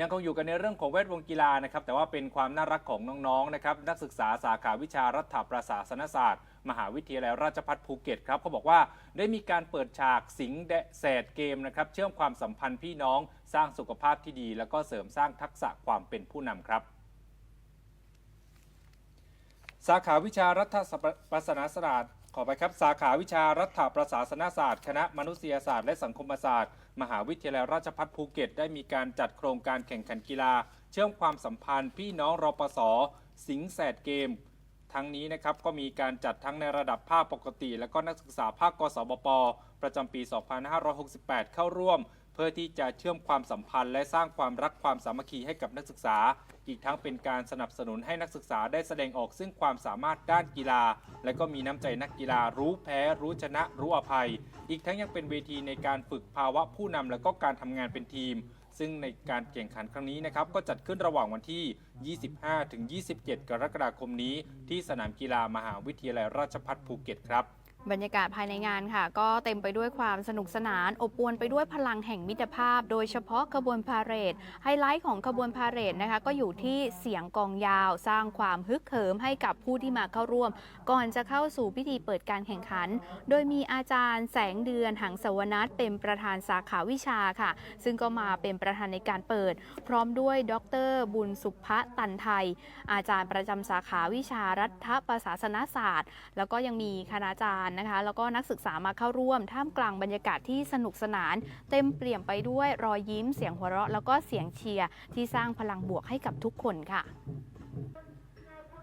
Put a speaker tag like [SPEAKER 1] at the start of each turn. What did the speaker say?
[SPEAKER 1] ยังคงอยู่กันในเรื่องของแวดวงกีฬานะครับแต่ว่าเป็นความน่ารักของน้องๆนะครับนักศึกษาสาขาวิชารัฐประศาสนศาสตร์ มหาวิทยาลัยราชภัฏภูเก็ตครับเขาบอกว่าได้มีการเปิดฉากสิงห์แดแสดเกมนะครับเชื่อมความสัมพันธ์พี่น้องสร้างสุขภาพที่ดี แล้วก็เสริมสร้างทักษะความเป็นผู้นำครับสาขาวิชารัฐประศาสนศาสตร์ ขอไปครับสาขาวิชารัฐประศาสนศาสตร์ คณะมนุษยศาสตร์และสังคมศาสตร์ มหาวิทยาลัยราชภัฏภูเก็ต ได้มีการจัดโครงการแข่งขันกีฬา เชื่อมความสัมพันธ์ พี่น้องรปศสิงแสดเกม ทั้งนี้นะครับก็มีการจัดทั้งในระดับภาคปกติ และก็นักศึกษาภาคกสบปประจำปี 2568 เข้าร่วม เพื่อที่จะเชื่อมความสัมพันธ์ และสร้างความรักความสามัคคีให้กับนักศึกษา อีกทั้งเป็นการสนับสนุนให้นักศึกษาได้แสดงออกซึ่งความสามารถด้านกีฬา และก็มีน้ำใจนักกีฬารู้แพ้ รู้ชนะ รู้อภัย อีกทั้งยังเป็นเวทีในการฝึกภาวะผู้นำและก็การทำงานเป็นทีม ซึ่งในการแข่งขันครั้งนี้นะครับก็จัดขึ้นระหว่างวันที่ 25ถึง27 กรกฎาคมนี้ ที่สนามกีฬามหาวิทยาลัยราชภัฏภูเก็ตครับ
[SPEAKER 2] บรรยากาศภายในงานค่ะ ก็เต็มไปด้วยความสนุกสนาน อบอวลไปด้วยพลังแห่งมิตรภาพ โดยเฉพาะขบวนพาเหรดไฮไลท์ของขบวนพาเหรดนะคะ ก็อยู่ที่เสียงกองยาว สร้างความฮึกเหิมให้กับผู้ที่มาเข้าร่วม ก่อนจะเข้าสู่พิธีเปิดการแข่งขัน โดยมีอาจารย์แสงเดือนหังสวนัทเป็นประธานสาขาวิชาค่ะ ซึ่งก็มาเป็นประธานในการเปิด พร้อมด้วยดร บุญสุภะตันไทย อาจารย์ประจำสาขาวิชารัฐประศาสนศาสตร์ แล้วก็ยังมีคณาจารย์นะคะ แล้วก็นักศึกษามาเข้าร่วม ท่ามกลางบรรยากาศที่สนุกสนาน เต็มเปี่ยมไปด้วยรอยยิ้มเสียงหัวเราะ แล้วก็เสียงเชียร์ที่สร้างพลังบวกให้กับทุกคนค่ะ